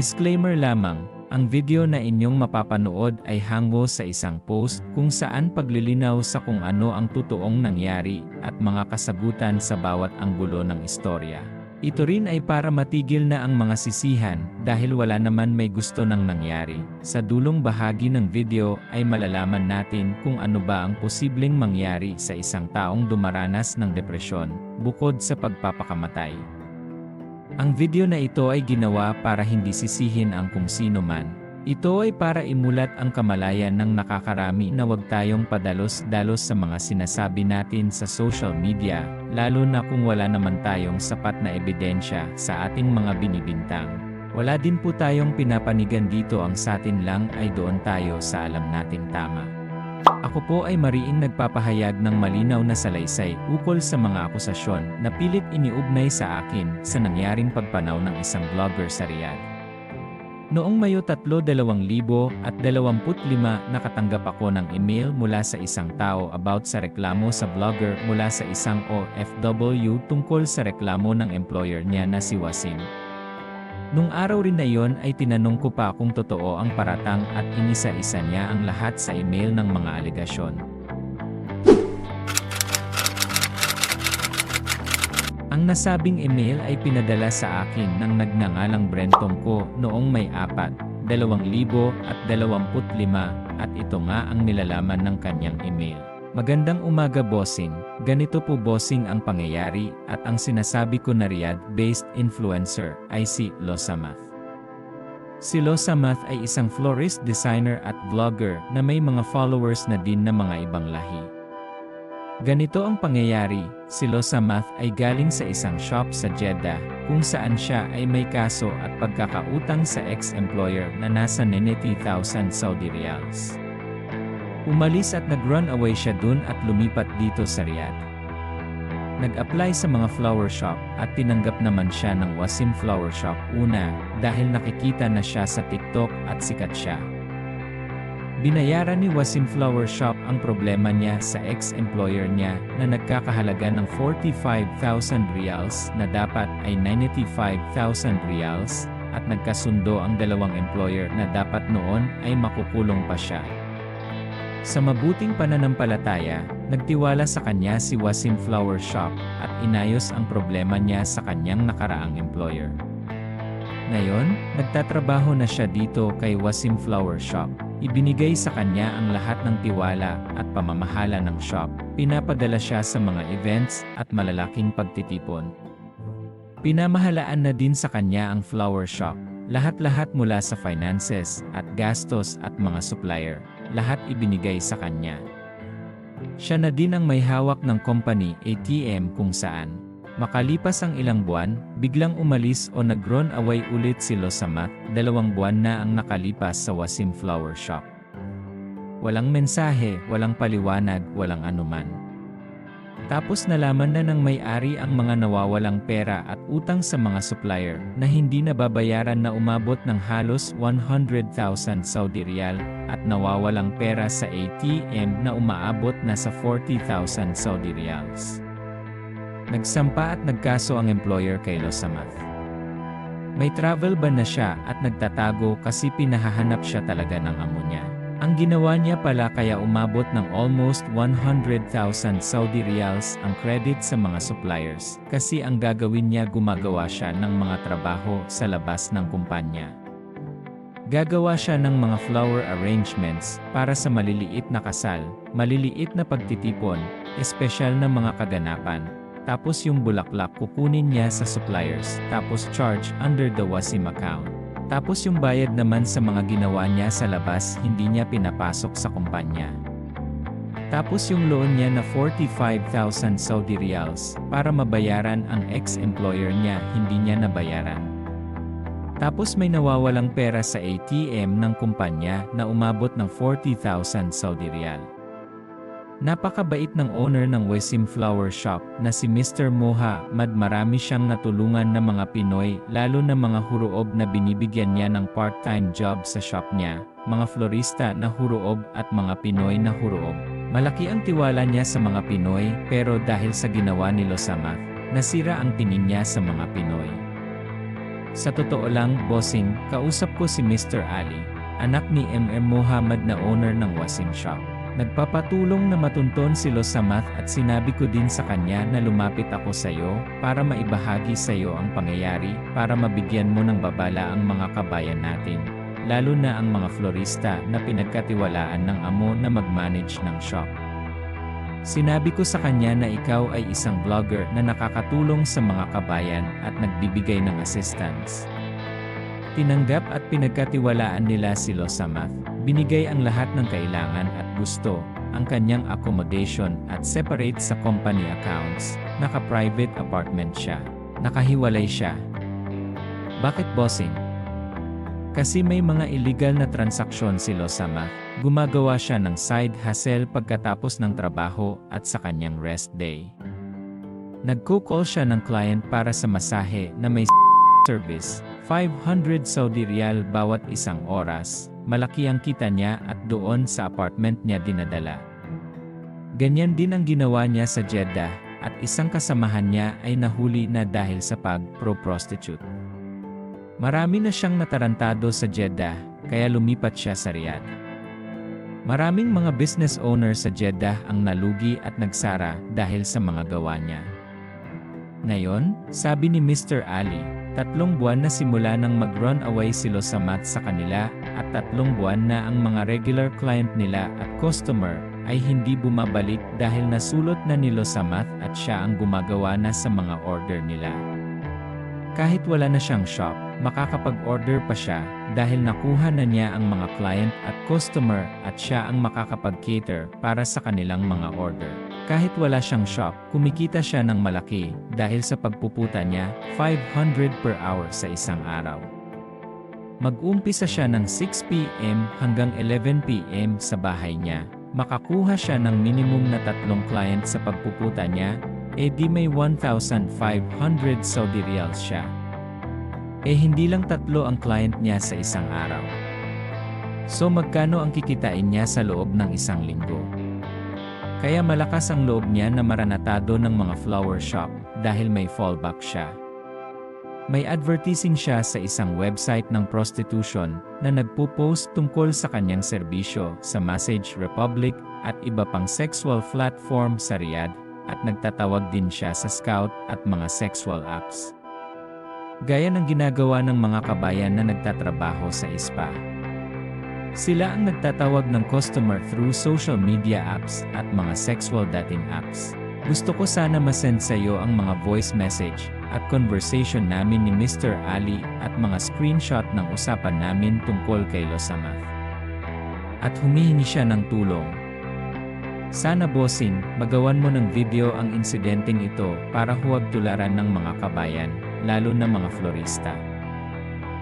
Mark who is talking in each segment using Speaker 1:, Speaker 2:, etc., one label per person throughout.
Speaker 1: Disclaimer lamang, ang video na inyong mapapanood ay hango sa isang post kung saan paglilinaw sa kung ano ang totoong nangyari at mga kasagutan sa bawat anggulo ng istorya. Ito rin ay para matigil na ang mga sisihan dahil wala naman may gusto ng nangyari. Sa dulong bahagi ng video ay malalaman natin kung ano ba ang posibleng mangyari sa isang taong dumaranas ng depresyon bukod sa pagpapakamatay. Ang video na ito ay ginawa para hindi sisihin ang kung sino man. Ito ay para imulat ang kamalayan ng nakakarami na wag tayong padalos-dalos sa mga sinasabi natin sa social media, lalo na kung wala naman tayong sapat na ebidensya sa ating mga binibintang. Wala din po tayong pinapanigan dito ang satin lang ay doon tayo sa alam nating tama. Ako po ay mariing nagpapahayag ng malinaw na salaysay ukol sa mga akusasyon na pilit iniugnay sa akin sa nangyaring pagpanaw ng isang vlogger sa Riyadh. Noong Mayo 3, 2025, nakatanggap ako ng email mula sa isang tao about sa reklamo sa vlogger mula sa isang OFW tungkol sa reklamo ng employer niya na si Wasim. Nung araw rin na yon ay tinanong ko pa kung totoo ang paratang at inisa-isa niya ang lahat sa email ng mga alegasyon. Ang nasabing email ay pinadala sa akin ng nagnangalang Brentong ko noong may apat, 2025 at ito nga ang nilalaman ng kanyang email. Magandang umaga bossing, ganito po bossing ang pangyayari at ang sinasabi ko na Riyadh-based influencer ay si Losamath. Si Losamath ay isang florist designer at vlogger na may mga followers na din na mga ibang lahi. Ganito ang pangyayari, si Losamath ay galing sa isang shop sa Jeddah, kung saan siya ay may kaso at pagkakautang sa ex-employer na nasa 90,000 Saudi Riyals. Umalis at nag-run away siya dun at lumipat dito sa Riyadh. Nag-apply sa mga flower shop at tinanggap naman siya ng Wasim Flower Shop una dahil nakikita na siya sa TikTok at sikat siya. Binayaran ni Wasim Flower Shop ang problema niya sa ex-employer niya na nagkakahalaga ng 45,000 reals na dapat ay 95,000 reals at nagkasundo ang dalawang employer na dapat noon ay makukulong pa siya. Sa mabuting pananampalataya, nagtiwala sa kanya si Wasim Flower Shop at inayos ang problema niya sa kanyang nakaraang employer. Ngayon, nagtatrabaho na siya dito kay Wasim Flower Shop. Ibinigay sa kanya ang lahat ng tiwala at pamamahala ng shop. Pinapadala siya sa mga events at malalaking pagtitipon. Pinamahalaan na din sa kanya ang flower shop. Lahat-lahat mula sa finances at gastos at mga supplier. Lahat ibinigay sa kanya. Siya na din ang may hawak ng company ATM kung saan Makalipas ang ilang buwan, biglang umalis o nag-run away ulit si Losamat, dalawang buwan na ang nakalipas sa Wasim Flower Shop. Walang mensahe, walang paliwanag, walang anuman. Tapos nalaman na ng may-ari ang mga nawawalang pera at utang sa mga supplier na hindi nababayaran na umabot ng halos 100,000 Saudi Riyal at nawawalang pera sa ATM na umaabot na sa 40,000 Saudi Riyals. Nagsampa at nagkaso ang employer kay Losamath. May travel ban na siya at nagtatago kasi pinahahanap siya talaga ng amo niya. Ang ginawa niya pala kaya umabot ng almost 100,000 Saudi Riyals ang credit sa mga suppliers kasi ang gagawin niya gumagawa siya ng mga trabaho sa labas ng kumpanya. Gagawa siya ng mga flower arrangements para sa maliliit na kasal, maliliit na pagtitipon, espesyal na mga kaganapan, tapos yung bulaklak kukunin niya sa suppliers, tapos charge under the Wasim account. Tapos yung bayad naman sa mga ginawa niya sa labas hindi niya pinapasok sa kumpanya. Tapos yung loan niya na 45,000 Saudi Riyals para mabayaran ang ex-employer niya hindi niya nabayaran. Tapos may nawawalang pera sa ATM ng kumpanya na umabot ng 40,000 Saudi Riyal. Napakabait ng owner ng Wesim Flower Shop na si Mr. Moha Mad marami siyang natulungan ng mga Pinoy lalo na mga huruob na binibigyan niya ng part-time job sa shop niya, mga florista na huruob at mga Pinoy na huruob. Malaki ang tiwala niya sa mga Pinoy pero dahil sa ginawa ni Losamath, nasira ang tingin niya sa mga Pinoy. Sa totoo lang, bossing, kausap ko si Mr. Ali, anak ni MM Muhammad na owner ng Wasim Shop. Nagpapatulong na matunton si Los sa at sinabi ko din sa kanya na lumapit ako sa iyo para maibahagi sa iyo ang pangyayari para mabigyan mo ng babala ang mga kabayan natin, lalo na ang mga florista na pinagkatiwalaan ng amo na mag-manage ng shop. Sinabi ko sa kanya na ikaw ay isang vlogger na nakakatulong sa mga kabayan at nagbibigay ng assistance. Tinanggap at pinagkatiwalaan nila si Losamath. Binigay ang lahat ng kailangan at gusto, ang kanyang accommodation at separate sa company accounts. Naka-private apartment siya. Nakahiwalay siya. Bakit bossing? Kasi may mga illegal na transaksyon si Losamath. Gumagawa siya ng side hustle pagkatapos ng trabaho at sa kanyang rest day. Nagko-call siya ng client para sa masahe na may service, 500 Saudi Riyal bawat isang oras, malaki ang kita niya at doon sa apartment niya dinadala. Ganyan din ang ginawa niya sa Jeddah, at isang kasamahan niya ay nahuli na dahil sa pag-pro-prostitute. Marami na siyang natarantado sa Jeddah, kaya lumipat siya sa Riyadh. Maraming mga business owner sa Jeddah ang nalugi at nagsara dahil sa mga gawa niya. Ngayon, sabi ni Mr. Ali, tatlong buwan na simula nang mag-run away si Losamat sa kanila at tatlong buwan na ang mga regular client nila at customer ay hindi bumabalik dahil nasulot na ni Losamat at siya ang gumagawa na sa mga order nila. Kahit wala na siyang shop, makakapag-order pa siya dahil nakuha na niya ang mga client at customer at siya ang makakapag-cater para sa kanilang mga order. Kahit wala siyang shop, kumikita siya ng malaki dahil sa pagpuputa niya 500 per hour sa isang araw. Mag-umpisa siya ng 6pm hanggang 11pm sa bahay niya. Makakuha siya ng minimum na tatlong client sa pagpuputa niya, e di may 1,500 Saudi Riyals siya. Eh hindi lang tatlo ang client niya sa isang araw. So magkano ang kikitain niya sa loob ng isang linggo? Kaya malakas ang loob niya na maranatado ng mga flower shop dahil may fallback siya. May advertising siya sa isang website ng prostitution na nagpo-post tungkol sa kanyang serbisyo sa Message Republic at iba pang sexual platform sa Riyadh at nagtatawag din siya sa scout at mga sexual apps. Gaya ng ginagawa ng mga kabayan na nagtatrabaho sa ISPA. Sila ang nagtatawag ng customer through social media apps at mga sexual dating apps. Gusto ko sana masend sa iyo ang mga voice message at conversation namin ni Mr. Ali at mga screenshot ng usapan namin tungkol kay Losamath. At humihingi siya ng tulong. Sana bossing, magawan mo ng video ang insidenteng ito para huwag tularan ng mga kabayan, lalo na mga florista.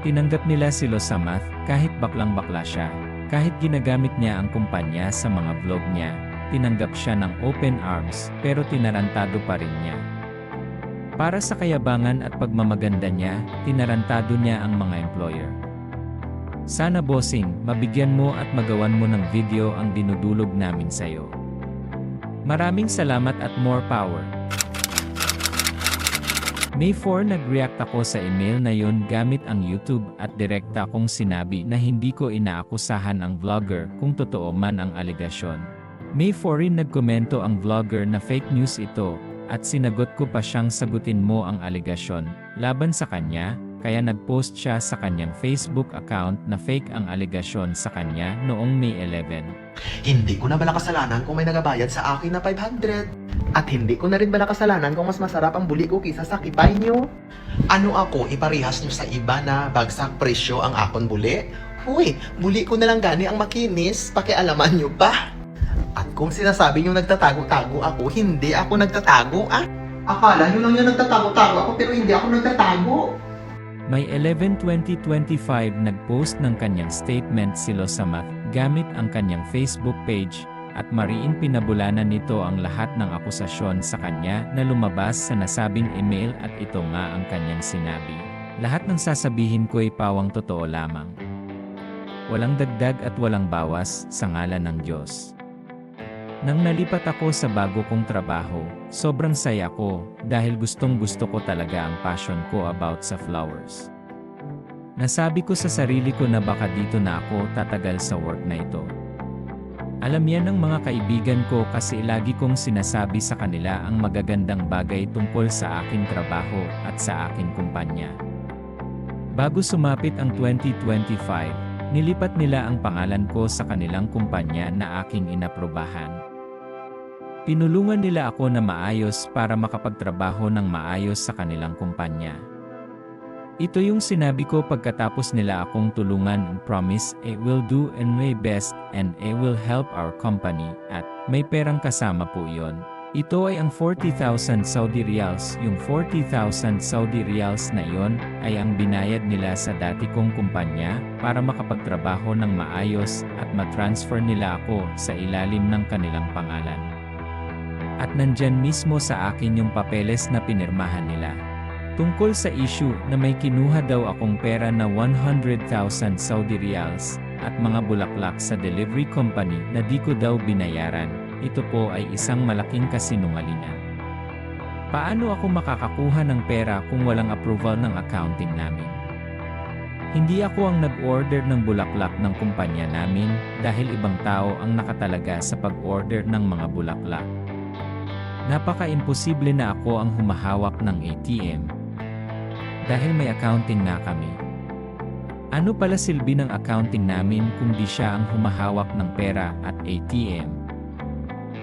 Speaker 1: Tinanggap nila si Losamath kahit baklang-bakla siya, kahit ginagamit niya ang kumpanya sa mga vlog niya, tinanggap siya ng open arms pero tinarantado pa rin niya. Para sa kayabangan at pagmamaganda niya, tinarantado niya ang mga employer. Sana bossing, mabigyan mo at magawan mo ng video ang dinudulog namin sa iyo. Maraming salamat at more power. May 4 nag-react ako sa email na yon gamit ang YouTube at direkta kong sinabi na hindi ko inaakusahan ang vlogger kung totoo man ang alegasyon. May 4 rin nagkomento ang vlogger na fake news ito at sinagot ko pa siyang sagutin mo ang alegasyon laban sa kanya, kaya nagpost siya sa kanyang Facebook account na fake ang alegasyon sa kanya noong May 11.
Speaker 2: Hindi ko na bala kasalanan kung may nagabayad sa akin na 500. At hindi ko na rin bala kasalanan kung mas masarap ang buli ko kisa sa kipay nyo. Ano ako, iparihas nyo sa iba na bagsak presyo ang akon buli? Uy, buli ko na lang gani ang makinis, pakialaman nyo pa. At kung sinasabi nyo nagtatago-tago ako, hindi ako nagtatago ah. Akala nyo lang yung nagtatago-tago ako pero hindi ako nagtatago.
Speaker 1: May 11-2025 nagpost ng kanyang statement si Losamath gamit ang kanyang Facebook page at mariin pinabulanan nito ang lahat ng akusasyon sa kanya na lumabas sa nasabing email at ito nga ang kanyang sinabi. Lahat ng sasabihin ko ay pawang totoo lamang. Walang dagdag at walang bawas sa ngalan ng Diyos. Nang nalipat ako sa bago kong trabaho, sobrang saya ko dahil gustong gusto ko talaga ang passion ko about sa flowers. Nasabi ko sa sarili ko na baka dito na ako tatagal sa work na ito. Alam yan ng mga kaibigan ko kasi lagi kong sinasabi sa kanila ang magagandang bagay tungkol sa aking trabaho at sa aking kumpanya. Bago sumapit ang 2025, nilipat nila ang pangalan ko sa kanilang kumpanya na aking inaprobahan. Pinulungan nila ako na maayos para makapagtrabaho ng maayos sa kanilang kumpanya. Ito yung sinabi ko pagkatapos nila akong tulungan and promise I will do and my best and I will help our company at may perang kasama po yon. Ito ay ang 40,000 Saudi Riyals. Yung 40,000 Saudi Riyals na yon ay ang binayad nila sa dati kong kumpanya para makapagtrabaho ng maayos at matransfer nila ako sa ilalim ng kanilang pangalan. At nandyan mismo sa akin yung papeles na pinirmahan nila. Tungkol sa issue na may kinuha daw akong pera na 100,000 Saudi Riyals at mga bulaklak sa delivery company na di ko daw binayaran, ito po ay isang malaking kasinungalingan. Paano ako makakakuha ng pera kung walang approval ng accounting namin? Hindi ako ang nag-order ng bulaklak ng kumpanya namin dahil ibang tao ang nakatalaga sa pag-order ng mga bulaklak. Napaka-imposible na ako ang humahawak ng ATM. Dahil may accounting na kami. Ano pala silbi ng accounting namin kung di siya ang humahawak ng pera at ATM?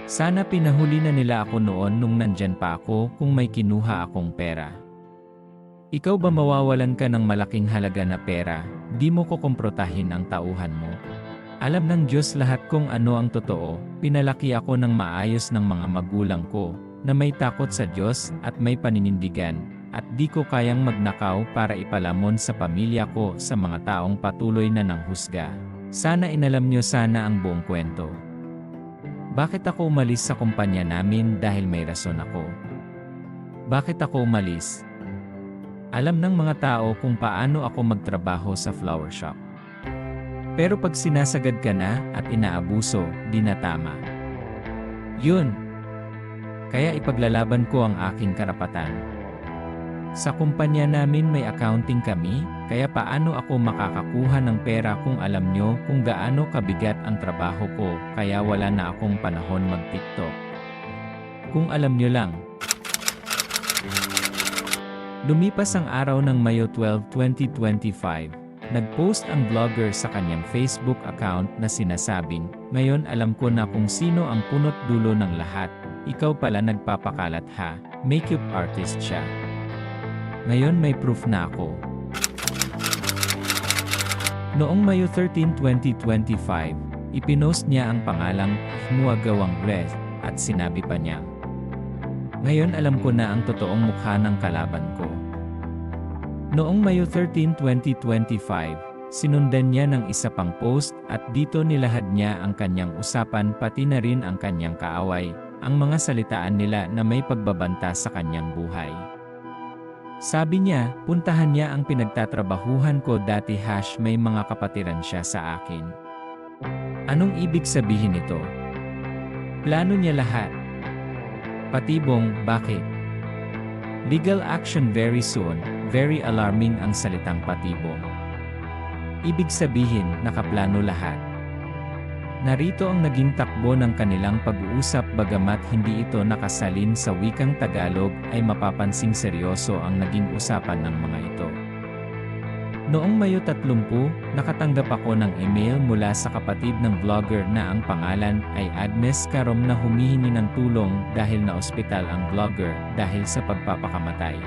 Speaker 1: Sana pinahuli na nila ako noon nung nandyan pa ako kung may kinuha akong pera. Ikaw ba mawawalan ka ng malaking halaga na pera, di mo ko komprotahin ang tauhan mo? Alam ng Diyos lahat kung ano ang totoo, pinalaki ako ng maayos ng mga magulang ko, na may takot sa Diyos at may paninindigan, at di ko kayang magnakaw para ipalamon sa pamilya ko sa mga taong patuloy na nanghusga. Sana inalam nyo sana ang buong kwento. Bakit ako umalis sa kumpanya namin dahil may rason ako? Bakit ako umalis? Alam ng mga tao kung paano ako magtrabaho sa flower shop. Pero pag sinasagad ka na at inaabuso, di na tama. Yun. Kaya ipaglalaban ko ang aking karapatan. Sa kumpanya namin may accounting kami, kaya paano ako makakakuha ng pera kung alam nyo kung gaano kabigat ang trabaho ko, kaya wala na akong panahon mag-TikTok. Kung alam nyo lang. Lumipas ang araw ng Mayo 12, 2025. Nag-post ang vlogger sa kanyang Facebook account na sinasabing, Ngayon alam ko na kung sino ang punot dulo ng lahat, ikaw pala nagpapakalat ha, makeup artist siya. Ngayon may proof na ako. Noong Mayo 13, 2025, ipinost niya ang pangalang Muagawang Red at sinabi pa niya, Ngayon alam ko na ang totoong mukha ng kalaban ko. Noong Mayo 13, 2025, sinundan niya ng isa pang post at dito nilahad niya ang kanyang usapan pati na rin ang kanyang kaaway, ang mga salitaan nila na may pagbabanta sa kanyang buhay. Sabi niya, puntahan niya ang pinagtatrabahuhan ko dati hash may mga kapatiran siya sa akin. Anong ibig sabihin nito? Plano niya lahat. Patibong, bakit? Legal action very soon, very alarming ang salitang patibong. Ibig sabihin, nakaplano lahat. Narito ang naging takbo ng kanilang pag-uusap bagamat hindi ito nakasalin sa wikang Tagalog ay mapapansing seryoso ang naging usapan ng mga ito. Noong Mayo 30, nakatanggap ako ng email mula sa kapatid ng vlogger na ang pangalan ay Agnes Karom na humihingi ng tulong dahil na ospital ang vlogger dahil sa pagpapakamatay.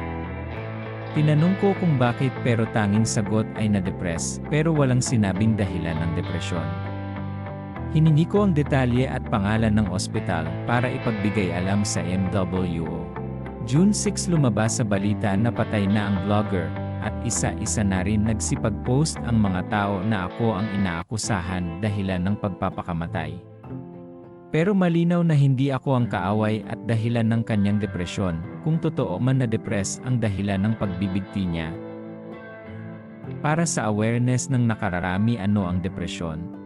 Speaker 1: Tinanong ko kung bakit pero tanging sagot ay na-depress pero walang sinabing dahilan ng depresyon. Hiningi ko ang detalye at pangalan ng ospital para ipagbigay alam sa MWO. June 6 lumabas sa balita na patay na ang vlogger at isa-isa na rin nagsipag-post ang mga tao na ako ang inaakusahan dahilan ng pagpapakamatay. Pero malinaw na hindi ako ang kaaway at dahilan ng kanyang depresyon, kung totoo man na depress ang dahilan ng pagbibigti niya. Para sa awareness ng nakararami ano ang depresyon.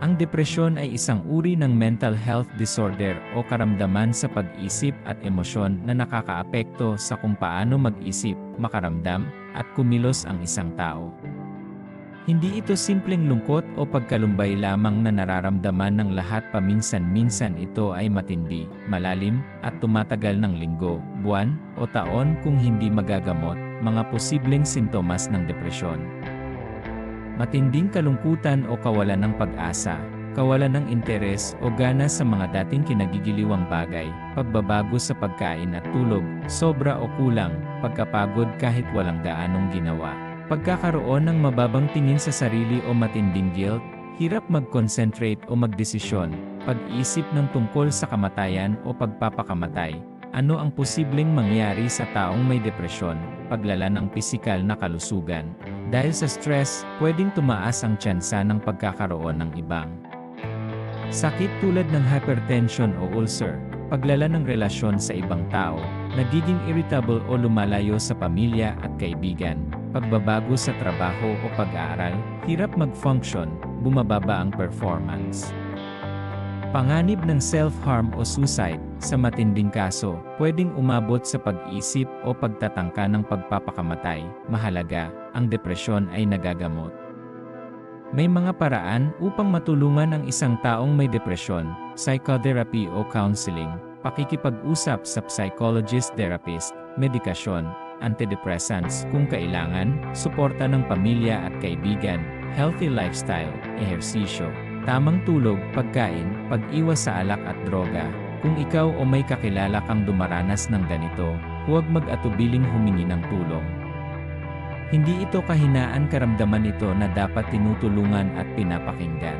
Speaker 1: Ang depresyon ay isang uri ng mental health disorder o karamdaman sa pag-isip at emosyon na nakakaapekto sa kung paano mag-isip, makaramdam, at kumilos ang isang tao. Hindi ito simpleng lungkot o pagkalumbay lamang na nararamdaman ng lahat paminsan-minsan ito ay matindi, malalim, at tumatagal ng linggo, buwan, o taon kung hindi magagamot, mga posibleng sintomas ng depresyon. Matinding kalungkutan o kawalan ng pag-asa, kawalan ng interes o gana sa mga dating kinagigiliwang bagay, pagbabago sa pagkain at tulog, sobra o kulang, pagkapagod kahit walang gaanong ginawa. Pagkakaroon ng mababang tingin sa sarili o matinding guilt, hirap mag-concentrate o magdesisyon, pag-isip ng tungkol sa kamatayan o pagpapakamatay, ano ang posibleng mangyari sa taong may depresyon, paglala ng pisikal na kalusugan. Dahil sa stress, pwedeng tumaas ang tsansa ng pagkakaroon ng ibang sakit tulad ng hypertension o ulcer, paglala ng relasyon sa ibang tao, nagiging irritable o lumalayo sa pamilya at kaibigan, pagbabago sa trabaho o pag-aaral, hirap mag-function, bumababa ang performance. Panganib ng self-harm o suicide, sa matinding kaso, pwedeng umabot sa pag-isip o pagtatangka ng pagpapakamatay. Mahalaga, ang depresyon ay nagagamot. May mga paraan upang matulungan ang isang taong may depresyon, psychotherapy o counseling, pakikipag-usap sa psychologist therapist, medikasyon, antidepressants kung kailangan, suporta ng pamilya at kaibigan, healthy lifestyle, ehersisyo, tamang tulog, pagkain, pag-iwas sa alak at droga. Kung ikaw o may kakilala kang dumaranas ng ganito, huwag mag-atubiling humingi ng tulong. Hindi ito kahinaan karamdaman ito na dapat tinutulungan at pinapakinggan.